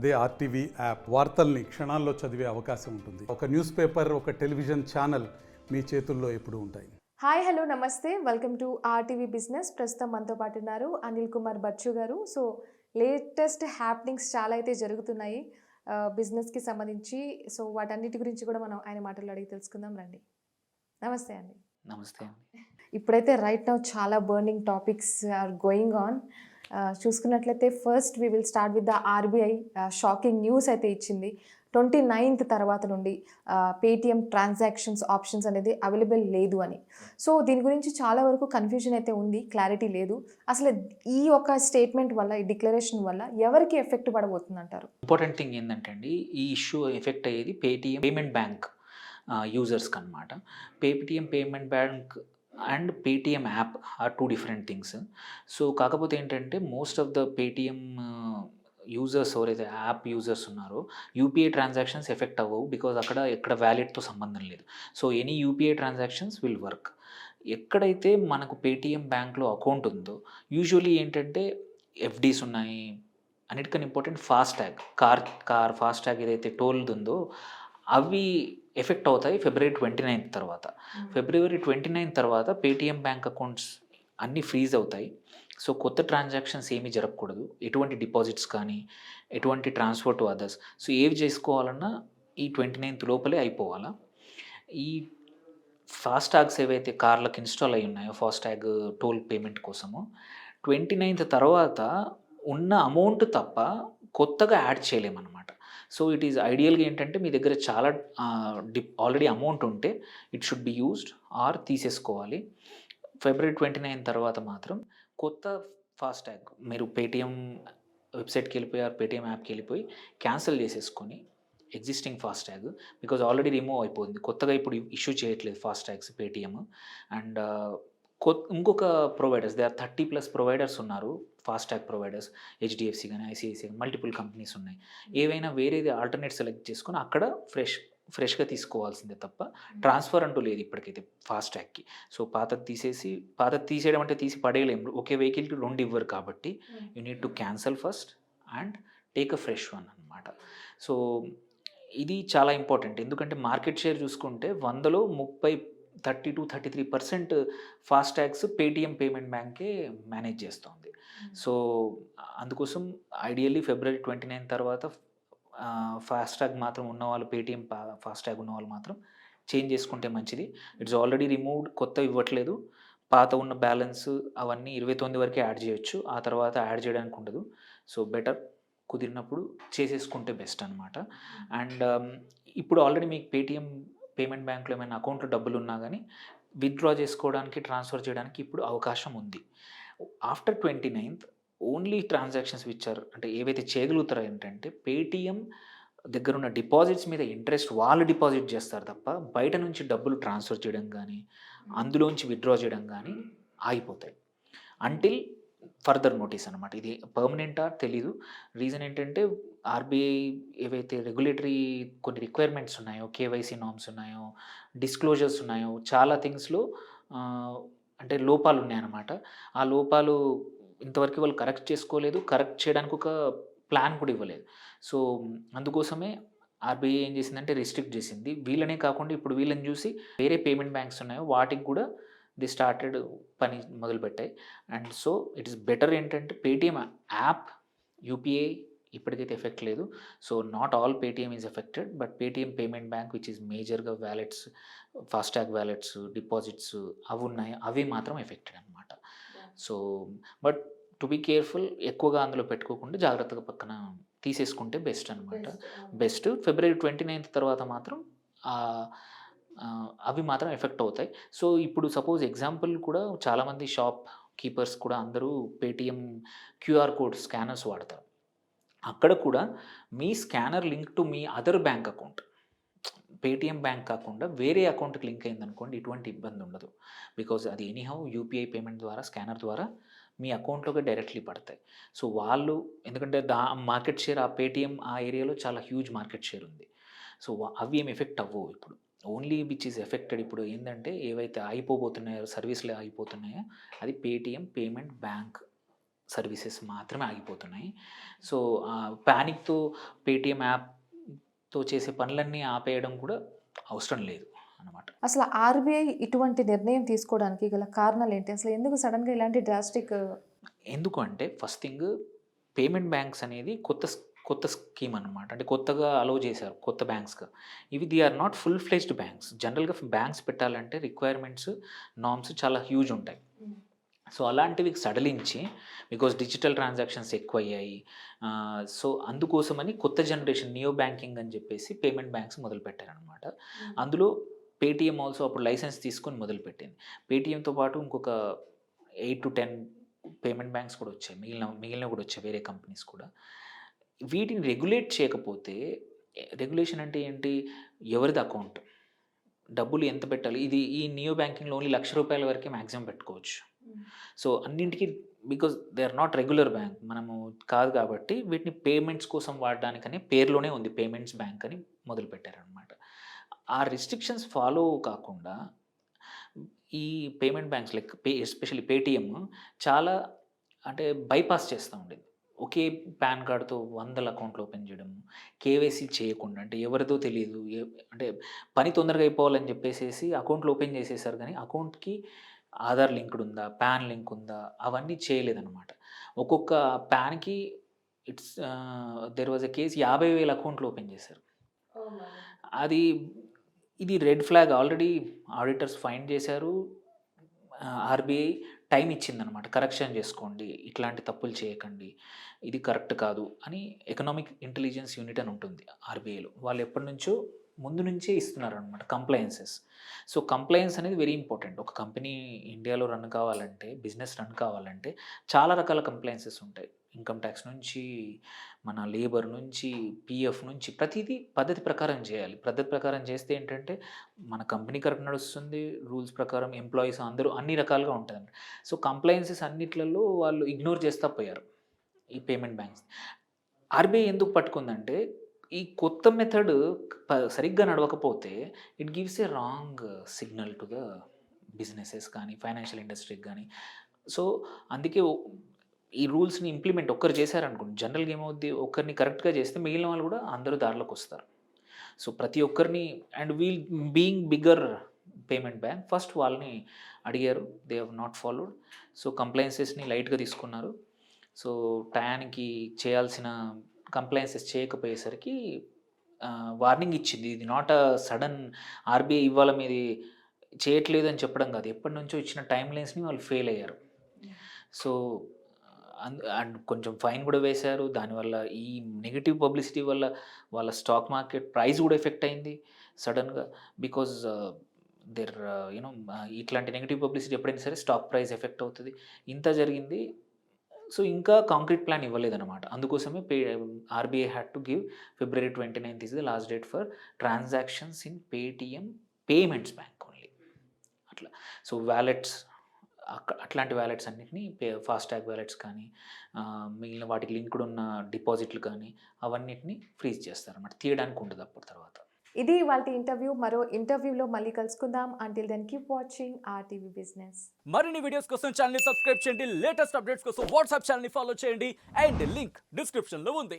అదే RTV app వార్తల్ని క్షణాల్లో చదివే అవకాశం ఉంటుంది. ఒక న్యూస్ పేపర్ ఒక టెలివిజన్ ఛానల్ మీ చేతుల్లో ఎప్పుడూ ఉంటాయి. హాయ్ హలో నమస్తే. Welcome to RTV business. ప్రస్తుతం మనతో పాటు ఉన్నారు అనిల్ కుమార్ బచ్చు గారు. సో లేటెస్ట్ హ్యాపెనింగ్స్ చాలా అయితే జరుగుతున్నాయి బిజినెస్కి సంబంధించి. సో వాటన్నిటి గురించి కూడా మనం ఆయన మాటల్లో అడిగి తెలుసుకుందాం రండి. నమస్తే అండి. నమస్తే అండి. ఇప్పుడైతే రైట్ నౌ చాలా burning topics are going on. చూసుకున్నట్లయితే first we will start with the RBI shocking news అయితే ఇచ్చింది. ట్వంటీ నైన్త్ తర్వాత నుండి పేటిఎం ట్రాన్సాక్షన్స్ ఆప్షన్స్ అనేది అవైలబుల్ లేదు అని. సో దీని గురించి చాలా వరకు కన్ఫ్యూజన్ అయితే ఉంది క్లారిటీ లేదు. అసలు ఈ ఒక స్టేట్మెంట్ వల్ల ఈ డిక్లరేషన్ వల్ల ఎవరికి ఎఫెక్ట్ పడబోతుంది అంటారు ఇంపార్టెంట్ థింగ్ ఏంటంటే అండి ఈ ఇష్యూ ఎఫెక్ట్ అయ్యేది పేటిఎం పేమెంట్ బ్యాంక్ యూజర్స్కి అనమాట Paytm payment bank and Paytm app are two different things. So కాకపోతే ఏంటంటే most of the Paytm users ఎవరైతే యాప్ యూజర్స్ ఉన్నారో యూపీఐ ట్రాన్సాక్షన్స్ ఎఫెక్ట్ అవ్వవు బికాజ్ అక్కడ ఎక్కడ వ్యాలెట్తో సంబంధం లేదు. So any UPI transactions will work. ఎక్కడైతే మనకు పేటిఎం బ్యాంక్లో అకౌంట్ ఉందో యూజువలీ ఏంటంటే ఎఫ్డీస్ ఉన్నాయి. అన్నిటికన్నా important FASTag car car FASTag ఏదైతే టోల్ ఉందో అవి ఎఫెక్ట్ అవుతాయి ఫిబ్రవరి ట్వంటీ నైన్త్ తర్వాత. ఫిబ్రవరి ట్వంటీ నైన్త్ తర్వాత పేటిఎం బ్యాంక్ అకౌంట్స్ అన్నీ ఫ్రీజ్ అవుతాయి. సో కొత్త ట్రాన్సాక్షన్స్ ఏమీ జరగకూడదు. ఎటువంటి డిపాజిట్స్ కానీ ఎటువంటి ట్రాన్స్ఫర్ టు అదర్స్. సో ఏవి చేసుకోవాలన్నా ఈ ట్వంటీ నైన్త్ లోపలే అయిపోవాలా. ఈ ఫాస్టాగ్స్ ఏవైతే కార్లకు ఇన్స్టాల్ అయి ఉన్నాయో ఫాస్టాగ్ టోల్ పేమెంట్ కోసము ట్వంటీ నైన్త్ తర్వాత ఉన్న అమౌంట్ తప్ప కొత్తగా యాడ్ చేయలేమన్నమాట. సో ఇట్ ఈస్ ఐడియల్గా ఏంటంటే మీ దగ్గర చాలా డిప్ ఆల్రెడీ అమౌంట్ ఉంటే it should be used or తీసేసుకోవాలి. ఫిబ్రవరి ట్వంటీ నైన్ తర్వాత మాత్రం కొత్త ఫాస్టాగ్ మీరు పేటిఎం వెబ్సైట్కి వెళ్ళిపోయి ఆర్ పేటిఎం యాప్కి వెళ్ళిపోయి క్యాన్సిల్ చేసేసుకొని existing FASTag because already remove అయిపోయింది. కొత్తగా ఇప్పుడు ఇష్యూ చేయట్లేదు ఫాస్టాగ్స్ పేటిఎం అండ్ ఇంకొక providers they are thirty plus providers ఉన్నారు ఫాస్టాగ్ ప్రొవైడర్స్ హెచ్డిఎఫ్సి కానీ ఐసిఐసి మల్టిపుల్ కంపెనీస్ ఉన్నాయి. ఏవైనా వేరేది ఆల్టర్నేట్ సెలెక్ట్ చేసుకొని అక్కడ ఫ్రెష్ ఫ్రెష్గా తీసుకోవాల్సిందే తప్ప ట్రాన్స్ఫర్ అంటూ లేదు ఇప్పటికైతే ఫాస్టాగ్కి సో పాతది తీసేసి పాతది తీసేయడం అంటే తీసి పడేయలేము ఒకే వెహికల్కి రెండు ఇవ్వరు కాబట్టి you need to cancel first and take a fresh one అనమాట సో ఇది చాలా ఇంపార్టెంట్ ఎందుకంటే మార్కెట్ షేర్ చూసుకుంటే వందలో ముప్పై thirty two thirty three percent FASTags Paytm payment బ్యాంకే మేనేజ్ చేస్తుంది. సో అందుకోసం ఐడియల్లీ ఫిబ్రవరి ట్వంటీ నైన్ తర్వాత ఫాస్టాగ్ మాత్రం ఉన్న వాళ్ళు పేటిఎం ఫాస్టాగ్ ఉన్న వాళ్ళు మాత్రం చేంజ్ చేసుకుంటే మంచిది. ఇట్స్ ఆల్రెడీ రిమూవ్డ్ కొత్త ఇవ్వట్లేదు. పాత ఉన్న బ్యాలెన్స్ అవన్నీ ఇరవై తొమ్మిది వరకే యాడ్ చేయొచ్చు. ఆ తర్వాత యాడ్ చేయడానికి ఉండదు. సో బెటర్ కుదిరినప్పుడు చేసేసుకుంటే బెస్ట్ అనమాట అండ్ ఇప్పుడు ఆల్రెడీ మీకు పేటిఎం పేమెంట్ బ్యాంక్లో ఏమైనా అకౌంట్లో డబ్బులు ఉన్నా కానీ విత్డ్రా చేసుకోవడానికి ట్రాన్స్ఫర్ చేయడానికి ఇప్పుడు అవకాశం ఉంది. After twenty ninth only transactions విచ్చారు. అంటే ఏవైతే చేయగలుగుతారో ఏంటంటే పేటిఎం దగ్గర ఉన్న డిపాజిట్స్ మీద ఇంట్రెస్ట్ వాళ్ళు డిపాజిట్ చేస్తారు తప్ప బయట నుంచి డబ్బులు ట్రాన్స్ఫర్ చేయడం కానీ అందులోంచి విత్డ్రా చేయడం కానీ ఆగిపోతాయి. అంటిల్ ఫర్దర్ నోటీస్ అనమాట ఇది పర్మనెంటా తెలీదు. రీజన్ ఏంటంటే ఆర్బీఐ ఏవైతే రెగ్యులేటరీ కొన్ని రిక్వైర్మెంట్స్ ఉన్నాయో కేవైసీ నామ్స్ ఉన్నాయో డిస్క్లోజర్స్ ఉన్నాయో చాలా థింగ్స్లో అంటే లోపాలు ఉన్నాయన్నమాట. ఆ లోపాలు ఇంతవరకు వాళ్ళు కరెక్ట్ చేసుకోలేదు. కరెక్ట్ చేయడానికి ఒక ప్లాన్ కూడా ఇవ్వలేదు. సో అందుకోసమే ఆర్బీఐ ఏం చేసిందంటే రిస్ట్రిక్ట్ చేసింది. వీళ్ళనే కాకుండా ఇప్పుడు వీళ్ళని చూసి వేరే పేమెంట్ బ్యాంక్స్ ఉన్నాయో వాటికి కూడా ది స్టార్టెడ్ పని మొదలుపెట్టాయి. And so it is better ఏంటంటే పేటిఎం యాప్ యూపీఐ ఇప్పటికైతే ఎఫెక్ట్ లేదు. So not all Paytm is affected but Paytm payment bank which is మేజర్గా వ్యాలెట్స్ ఫాస్టాగ్ వ్యాలెట్స్ డిపాజిట్స్ అవి ఉన్నాయి. అవి మాత్రం ఎఫెక్టెడ్ అనమాట so but to be careful ఎక్కువగా అందులో పెట్టుకోకుండా జాగ్రత్తగా పక్కన తీసేసుకుంటే బెస్ట్ అనమాట బెస్ట్ ఫిబ్రవరి ట్వంటీ నైన్త్ తర్వాత మాత్రం అవి మాత్రం ఎఫెక్ట్ అవుతాయి. సో ఇప్పుడు సపోజ్ ఎగ్జాంపుల్ కూడా చాలామంది షాప్ కీపర్స్ కూడా అందరూ పేటిఎం క్యూఆర్ కోడ్ స్కానర్స్ వాడతారు. అక్కడ కూడా మీ scanner link to me other bank account. Paytm bank కాకుండా వేరే అకౌంట్కి లింక్ అయిందనుకోండి ఇటువంటి ఇబ్బంది ఉండదు. బికాజ్ అది ఎనీహౌ యూపీఐ పేమెంట్ ద్వారా స్కానర్ ద్వారా మీ అకౌంట్లోకి డైరెక్ట్లీ పడతాయి. సో వాళ్ళు ఎందుకంటే దా మార్కెట్ షేర్ ఆ పేటిఎం ఆ ఏరియాలో చాలా హ్యూజ్ మార్కెట్ షేర్ ఉంది. సో అవి ఏం ఎఫెక్ట్ అవ్వవు ఇప్పుడు. ఓన్లీ విచ్ ఈస్ ఎఫెక్టెడ్ ఇప్పుడు ఏంటంటే ఏవైతే అయిపోబోతున్నాయో సర్వీస్లు అయిపోతున్నాయో అది పేటిఎం పేమెంట్ బ్యాంక్ సర్వీసెస్ మాత్రమే ఆగిపోతున్నాయి. సో ప్యానిక్తో పేటిఎం యాప్తో చేసే పనులన్నీ ఆపేయడం కూడా అవసరం లేదు అన్నమాట. అసలు ఆర్బీఐ ఇటువంటి నిర్ణయం తీసుకోవడానికి గల కారణాలు ఏంటి అసలు ఎందుకు సడన్గా ఇలాంటి డ్రాస్టిక్ ఎందుకు అంటే ఫస్ట్ థింగ్ పేమెంట్ బ్యాంక్స్ అనేది కొత్త కొత్త స్కీమ్ అనమాట అంటే కొత్తగా అలౌ చేశారు కొత్త బ్యాంక్స్గా. ఇవి they are not full fledged banks. జనరల్గా బ్యాంక్స్ పెట్టాలంటే రిక్వైర్మెంట్స్ నామ్స్ చాలా హ్యూజ్ ఉంటాయి. సో అలాంటివి సడలించి బికాస్ డిజిటల్ ట్రాన్సాక్షన్స్ ఎక్కువ అయ్యాయి సో అందుకోసమని కొత్త జనరేషన్ నియో బ్యాంకింగ్ అని చెప్పేసి పేమెంట్ బ్యాంక్స్ మొదలుపెట్టారనమాట అందులో పేటిఎం ఆల్సో అప్పుడు లైసెన్స్ తీసుకొని మొదలుపెట్టింది పేటిఎంతో పాటు ఇంకొక eight to ten payment banks కూడా వచ్చాయి. మిగిలిన మిగిలిన కూడా వచ్చాయి వేరే కంపెనీస్ కూడా. వీటిని రెగ్యులేట్ చేయకపోతే రెగ్యులేషన్ అంటే ఏంటి? ఎవరిది అకౌంట్ డబ్బులు ఎంత పెట్టాలి? ఇది ఈ నియో బ్యాంకింగ్లో ఓన్లీ లక్ష రూపాయల వరకే మ్యాక్సిమం పెట్టుకోవచ్చు. సో అన్నింటికి because they are not regular bank మనము కాదు కాబట్టి వీటిని పేమెంట్స్ కోసం వాడడానికని పేరులోనే ఉంది పేమెంట్స్ బ్యాంక్ అని మొదలు పెట్టారనమాట ఆ రిస్ట్రిక్షన్స్ ఫాలో కాకుండా ఈ payment banks like pay especially Paytm చాలా అంటే బైపాస్ చేస్తూ ఉండేది. ఒకే పాన్ కార్డుతో వందల అకౌంట్లు ఓపెన్ చేయడం కేవైసీ చేయకుండా అంటే ఎవరిదో తెలియదు అంటే పని తొందరగా అయిపోవాలని చెప్పేసి అకౌంట్లు ఓపెన్ చేసేసారు కానీ అకౌంట్కి ఆధార్ లింక్డ్ ఉందా పాన్ లింక్ ఉందా అవన్నీ చేయలేదన్నమాట. ఒక్కొక్క పాన్కి it's there was a case యాభై వేల అకౌంట్లు ఓపెన్ చేశారు. అది ఇది red flag already auditors find చేశారు ఆర్బీఐ టైం ఇచ్చిందనమాట కరెక్షన్ చేసుకోండి ఇట్లాంటి తప్పులు చేయకండి ఇది కరెక్ట్ కాదు అని ఎకనామిక్ ఇంటెలిజెన్స్ యూనిట్ అని ఉంటుంది ఆర్బీఐలో. వాళ్ళు ఎప్పటి నుంచో ముందు నుంచే ఇస్తున్నారు అనమాట కంప్లయన్సెస్ సో కంప్లయన్స్ అనేది వెరీ ఇంపార్టెంట్. ఒక కంపెనీ ఇండియాలో రన్ కావాలంటే బిజినెస్ రన్ కావాలంటే చాలా రకాల కంప్లయన్సెస్ ఉంటాయి. ఇన్కమ్ ట్యాక్స్ నుంచి మన లేబర్ నుంచి పిఎఫ్ నుంచి ప్రతిదీ పద్ధతి ప్రకారం చేయాలి. పద్ధతి ప్రకారం చేస్తే ఏంటంటే మన కంపెనీ కరెక్ట్ నడుస్తుంది రూల్స్ ప్రకారం ఎంప్లాయీస్ అందరూ అన్ని రకాలుగా ఉంటుంది సో కంప్లైన్సెస్ అన్నిట్లలో వాళ్ళు ఇగ్నోర్ చేస్తా పోయారు ఈ పేమెంట్ బ్యాంక్స్. ఆర్బీఐ ఎందుకు పట్టుకుందంటే ఈ కొత్త మెథడ్ సరిగ్గా నడవకపోతే it gives a wrong signal to the businesses కానీ ఫైనాన్షియల్ ఇండస్ట్రీకి కానీ. సో అందుకే ఈ రూల్స్ని ఇంప్లిమెంట్ ఒక్కరు చేశారనుకోండి జనరల్గా ఏమవుద్ది ఒక్కరిని కరెక్ట్గా చేస్తే మిగిలిన వాళ్ళు కూడా అందరూ దారిలోకి వస్తారు. సో ప్రతి ఒక్కరిని and we'll being bigger payment bank first వాళ్ళని అడిగారు they have not followed. So కంప్లైన్సెస్ని లైట్గా తీసుకున్నారు. సో టయానికి చేయాల్సిన కంప్లైన్సెస్ చేయకపోయేసరికి వార్నింగ్ ఇచ్చింది. ఇది నాట్ అ సడన్ ఆర్బీఐ ఇవాళ మీది చేయట్లేదు అని చెప్పడం కాదు. ఎప్పటి నుంచో ఇచ్చిన టైం లైన్స్ని వాళ్ళు ఫెయిల్ అయ్యారు. సో అండ్ అండ్ కొంచెం ఫైన్ కూడా వేశారు. దానివల్ల ఈ నెగిటివ్ పబ్లిసిటీ వల్ల వాళ్ళ స్టాక్ మార్కెట్ ప్రైస్ కూడా ఎఫెక్ట్ అయింది సడన్గా. బికాజ్ దెర్ యూనో ఇట్లాంటి నెగిటివ్ పబ్లిసిటీ ఎప్పుడైనా సరే స్టాక్ ప్రైస్ ఎఫెక్ట్ అవుతుంది. ఇంత జరిగింది. సో ఇంకా కాంక్రీట్ ప్లాన్ ఇవ్వలేదన్నమాట. అందుకోసమే pay RBI had to give February twenty ninth is the last date for transactions in Paytm payments bank only. అట్లా. సో వ్యాలెట్స్ అట్లాంటి వ్యాలెట్స్ అన్నిటిని పే ఫాస్టాగ్ వ్యాలెట్స్ కానీ మిగిలిన వాటికి లింక్డ్ ఉన్న డిపాజిట్లు కానీ అవన్నిటిని ఫ్రీజ్ చేస్తారన్నమాట. తీయడానికి ఉండదు అప్పుడు తర్వాత. ఇది వాళ్ళ ఇంటర్వ్యూ మరో ఇంటర్వ్యూలో మళ్ళీ కలుసుకుందాం. Until then keep watching R TV business మరిన్ని వీడియోస్ కోసం ఛానల్ని సబ్స్క్రైబ్ చేయండి. లేటెస్ట్ అప్డేట్స్ కోసం వాట్సాప్ ఛానల్ని ఫాలో చేయండి. అండ్ లింక్ డిస్క్రిప్షన్లో ఉంది.